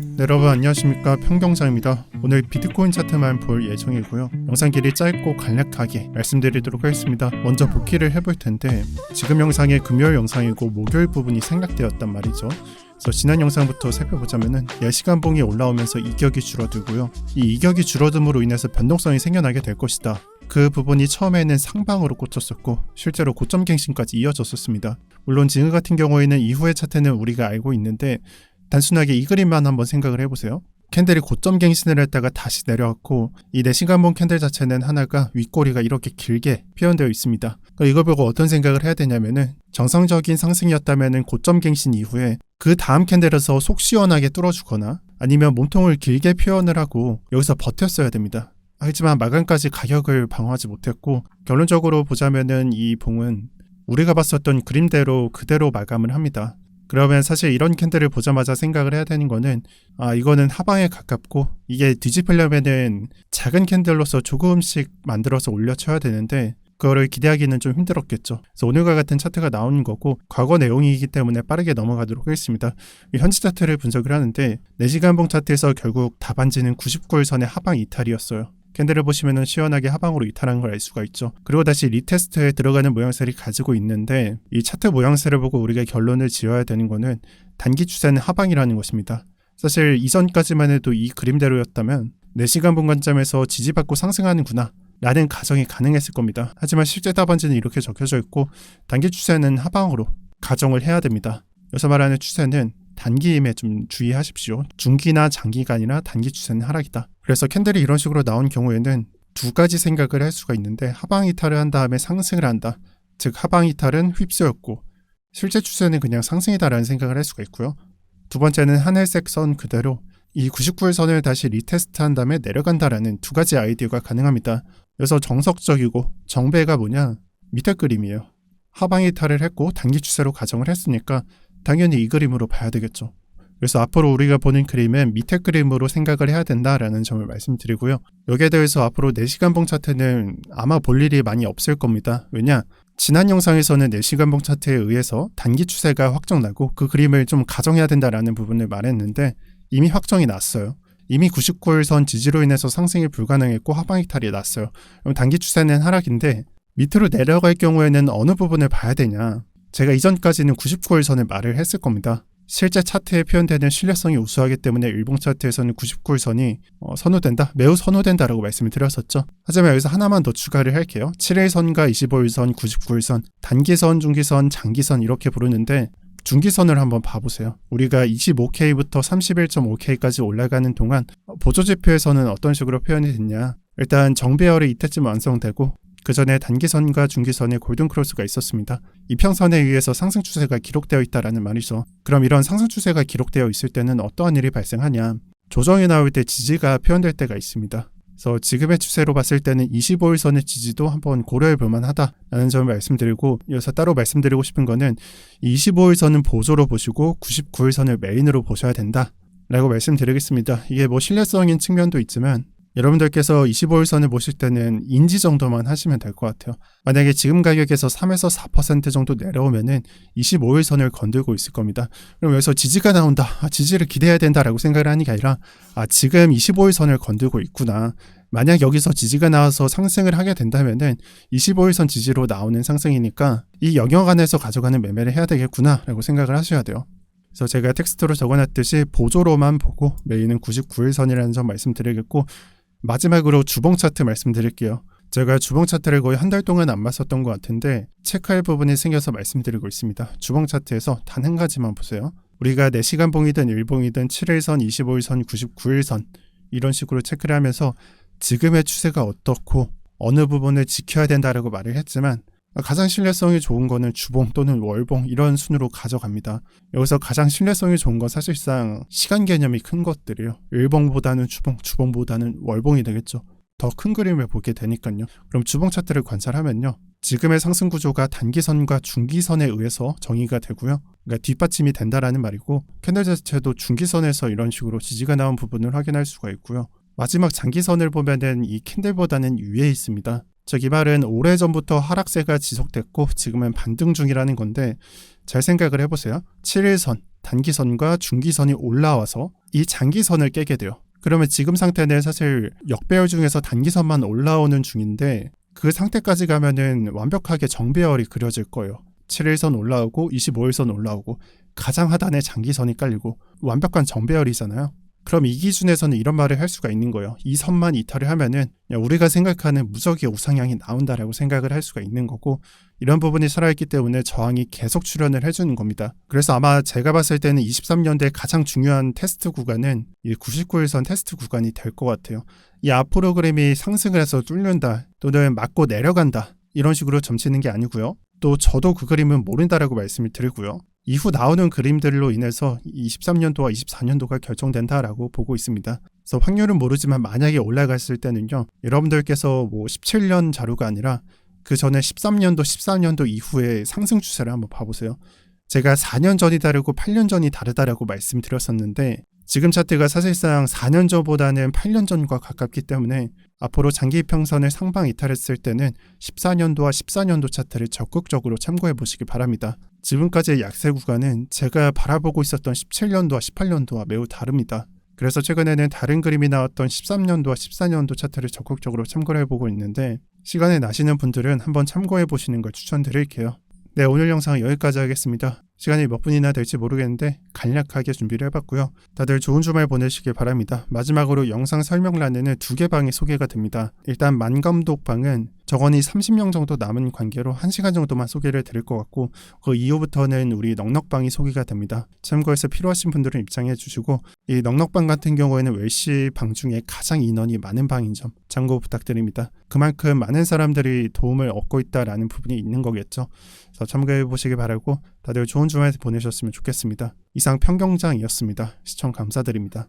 네, 여러분 안녕하십니까 평경장입니다. 오늘 비트코인 차트만 볼 예정이고요. 영상 길이 짧고 간략하게 말씀드리도록 하겠습니다. 먼저 복귀를 해볼 텐데 지금 영상이 금요일 영상이고 목요일 부분이 생략되었단 말이죠. 그래서 지난 영상부터 살펴보자면은 10시간 봉이 올라오면서 이격이 줄어들고요. 이 이격이 줄어듦으로 인해서 변동성이 생겨나게 될 것이다. 그 부분이 처음에는 상방으로 꽂혔었고 실제로 고점 갱신까지 이어졌었습니다. 물론 지금 같은 경우에는 이후의 차트는 우리가 알고 있는데 단순하게 이 그림만 한번 생각을 해보세요. 캔들이 고점 갱신을 했다가 다시 내려왔고 이 4시간봉 캔들 자체는 하나가 윗꼬리가 이렇게 길게 표현되어 있습니다. 그러니까 이걸 보고 어떤 생각을 해야 되냐면은 정상적인 상승이었다면은 고점 갱신 이후에 그 다음 캔들에서 속 시원하게 뚫어주거나 아니면 몸통을 길게 표현을 하고 여기서 버텼어야 됩니다. 하지만 마감까지 가격을 방어하지 못했고 결론적으로 보자면은 이 봉은 우리가 봤었던 그림대로 그대로 마감을 합니다. 그러면 사실 이런 캔들을 보자마자 생각을 해야 되는 거는 아 이거는 하방에 가깝고 이게 뒤집으려면은 작은 캔들로서 조금씩 만들어서 올려쳐야 되는데 그거를 기대하기는 좀 힘들었겠죠. 그래서 오늘과 같은 차트가 나오는 거고 과거 내용이기 때문에 빠르게 넘어가도록 하겠습니다. 이 현지 차트를 분석을 하는데 4시간 봉 차트에서 결국 답안지는 99일 선의 하방 이탈이었어요. 캔들을 보시면은 시원하게 하방으로 이탈한 걸 알 수가 있죠. 그리고 다시 리테스트에 들어가는 모양새를 가지고 있는데 이 차트 모양새를 보고 우리가 결론을 지어야 되는 거는 단기 추세는 하방이라는 것입니다. 사실 이전까지만 해도 이 그림대로였다면 4시간 분 관점에서 지지받고 상승하는구나 라는 가정이 가능했을 겁니다. 하지만 실제 답안지는 이렇게 적혀져 있고 단기 추세는 하방으로 가정을 해야 됩니다. 여기서 말하는 추세는 단기임에 좀 주의하십시오. 중기나 장기간이나 단기 추세는 하락이다. 그래서 캔들이 이런 식으로 나온 경우에는 두 가지 생각을 할 수가 있는데 하방 이탈을 한 다음에 상승을 한다. 즉 하방 이탈은 휩쓰였고 실제 추세는 그냥 상승이다라는 생각을 할 수가 있고요. 두 번째는 하늘색 선 그대로 이 99일 선을 다시 리테스트한 다음에 내려간다라는 두 가지 아이디어가 가능합니다. 그래서 정석적이고 정배가 뭐냐 밑에 그림이에요. 하방 이탈을 했고 단기 추세로 가정을 했으니까 당연히 이 그림으로 봐야 되겠죠. 그래서 앞으로 우리가 보는 그림은 밑에 그림으로 생각을 해야 된다라는 점을 말씀드리고요. 여기에 대해서 앞으로 4시간봉 차트는 아마 볼 일이 많이 없을 겁니다. 왜냐? 지난 영상에서는 4시간봉 차트에 의해서 단기 추세가 확정나고 그 그림을 좀 가정해야 된다라는 부분을 말했는데 이미 확정이 났어요. 이미 99일선 지지로 인해서 상승이 불가능했고 하방 이탈이 났어요. 그럼 단기 추세는 하락인데 밑으로 내려갈 경우에는 어느 부분을 봐야 되냐? 제가 이전까지는 99일 선을 말을 했을 겁니다. 실제 차트에 표현되는 신뢰성이 우수하기 때문에 일봉 차트에서는 99일 선이 어, 선호된다, 매우 선호된다라고 말씀을 드렸었죠. 하지만 여기서 하나만 더 추가를 할게요. 7일 선과 25일 선, 99일 선, 단기선, 중기선, 장기선 이렇게 부르는데 중기선을 한번 봐보세요. 우리가 25K부터 31.5K까지 올라가는 동안 보조지표에서는 어떤 식으로 표현이 됐냐. 일단 정배열이 이때쯤 완성되고 그 전에 단기선과 중기선에 골든크로스가 있었습니다. 이평선에 의해서 상승 추세가 기록되어 있다라는 말이죠. 그럼 이런 상승 추세가 기록되어 있을 때는 어떠한 일이 발생하냐? 조정이 나올 때 지지가 표현될 때가 있습니다. 그래서 지금의 추세로 봤을 때는 25일선의 지지도 한번 고려해 볼 만하다라는 점을 말씀드리고 여기서 따로 말씀드리고 싶은 거는 25일선은 보조로 보시고 99일선을 메인으로 보셔야 된다. 라고 말씀드리겠습니다. 이게 뭐 신뢰성인 측면도 있지만 여러분들께서 25일선을 보실 때는 인지 정도만 하시면 될 것 같아요. 만약에 지금 가격에서 3에서 4% 정도 내려오면은 25일선을 건들고 있을 겁니다. 그럼 여기서 지지가 나온다. 아, 지지를 기대해야 된다라고 생각을 하는 게 아니라 아, 지금 25일선을 건들고 있구나. 만약 여기서 지지가 나와서 상승을 하게 된다면은 25일선 지지로 나오는 상승이니까 이 영역 안에서 가져가는 매매를 해야 되겠구나라고 생각을 하셔야 돼요. 그래서 제가 텍스트로 적어놨듯이 보조로만 보고 메인은 99일선이라는 점 말씀드리겠고 마지막으로 주봉 차트 말씀드릴게요. 제가 주봉 차트를 거의 한 달 동안 안 봤었던 것 같은데 체크할 부분이 생겨서 말씀드리고 있습니다. 주봉 차트에서 단 한 가지만 보세요. 우리가 4시간 봉이든 일봉이든 7일선, 25일선, 99일선 이런 식으로 체크를 하면서 지금의 추세가 어떻고 어느 부분을 지켜야 된다라고 말을 했지만 가장 신뢰성이 좋은 거는 주봉 또는 월봉 이런 순으로 가져갑니다. 여기서 가장 신뢰성이 좋은 건 사실상 시간 개념이 큰 것들이에요. 일봉보다는 주봉, 주봉보다는 월봉이 되겠죠. 더 큰 그림을 보게 되니까요. 그럼 주봉 차트를 관찰하면요. 지금의 상승 구조가 단기선과 중기선에 의해서 정의가 되고요. 그러니까 뒷받침이 된다라는 말이고 캔들 자체도 중기선에서 이런 식으로 지지가 나온 부분을 확인할 수가 있고요. 마지막 장기선을 보면은 이 캔들보다는 위에 있습니다. 즉 이 말은 오래전부터 하락세가 지속됐고 지금은 반등 중이라는 건데 잘 생각을 해보세요. 7일선 단기선과 중기선이 올라와서 이 장기선을 깨게 돼요. 그러면 지금 상태는 사실 역배열 중에서 단기선만 올라오는 중인데 그 상태까지 가면은 완벽하게 정배열이 그려질 거예요. 7일선 올라오고 25일선 올라오고 가장 하단에 장기선이 깔리고 완벽한 정배열이잖아요. 그럼 이 기준에서는 이런 말을 할 수가 있는 거예요. 이 선만 이탈을 하면은 우리가 생각하는 무적의 우상향이 나온다라고 생각을 할 수가 있는 거고 이런 부분이 살아있기 때문에 저항이 계속 출현을 해주는 겁니다. 그래서 아마 제가 봤을 때는 23년대 가장 중요한 테스트 구간은 이 99일선 테스트 구간이 될 것 같아요. 이 앞 프로그램이 상승을 해서 뚫는다 또는 맞고 내려간다 이런 식으로 점치는 게 아니고요. 또 저도 그 그림은 모른다라고 말씀을 드리고요. 이후 나오는 그림들로 인해서 23년도와 24년도가 결정된다라고 보고 있습니다. 그래서 확률은 모르지만 만약에 올라갔을 때는요. 여러분들께서 뭐 17년 자료가 아니라 그 전에 13년도, 14년도 이후에 상승 추세를 한번 봐보세요. 제가 4년 전이 다르고 8년 전이 다르다라고 말씀드렸었는데 지금 차트가 사실상 4년 전보다는 8년 전과 가깝기 때문에 앞으로 장기 평선을 상방 이탈했을 때는 14년도와 14년도 차트를 적극적으로 참고해 보시기 바랍니다. 지금까지의 약세 구간은 제가 바라보고 있었던 17년도와 18년도와 매우 다릅니다. 그래서 최근에는 다른 그림이 나왔던 13년도와 14년도 차트를 적극적으로 참고를 해보고 있는데 시간이 나시는 분들은 한번 참고해 보시는 걸 추천드릴게요. 네, 오늘 영상은 여기까지 하겠습니다. 시간이 몇 분이나 될지 모르겠는데 간략하게 준비를 해봤고요. 다들 좋은 주말 보내시길 바랍니다. 마지막으로 영상 설명란에는 두 개 방이 소개가 됩니다. 일단 만감독 방은 정원이 30명 정도 남은 관계로 1시간 정도만 소개를 드릴 것 같고 그 이후부터는 우리 넉넉방이 소개가 됩니다. 참고해서 필요하신 분들은 입장해 주시고 이 넉넉방 같은 경우에는 웰시 방 중에 가장 인원이 많은 방인 점 참고 부탁드립니다. 그만큼 많은 사람들이 도움을 얻고 있다라는 부분이 있는 거겠죠. 그래서 참고해 보시기 바라고 다들 좋은 주말 보내셨으면 좋겠습니다. 이상 평경장이었습니다. 시청 감사드립니다.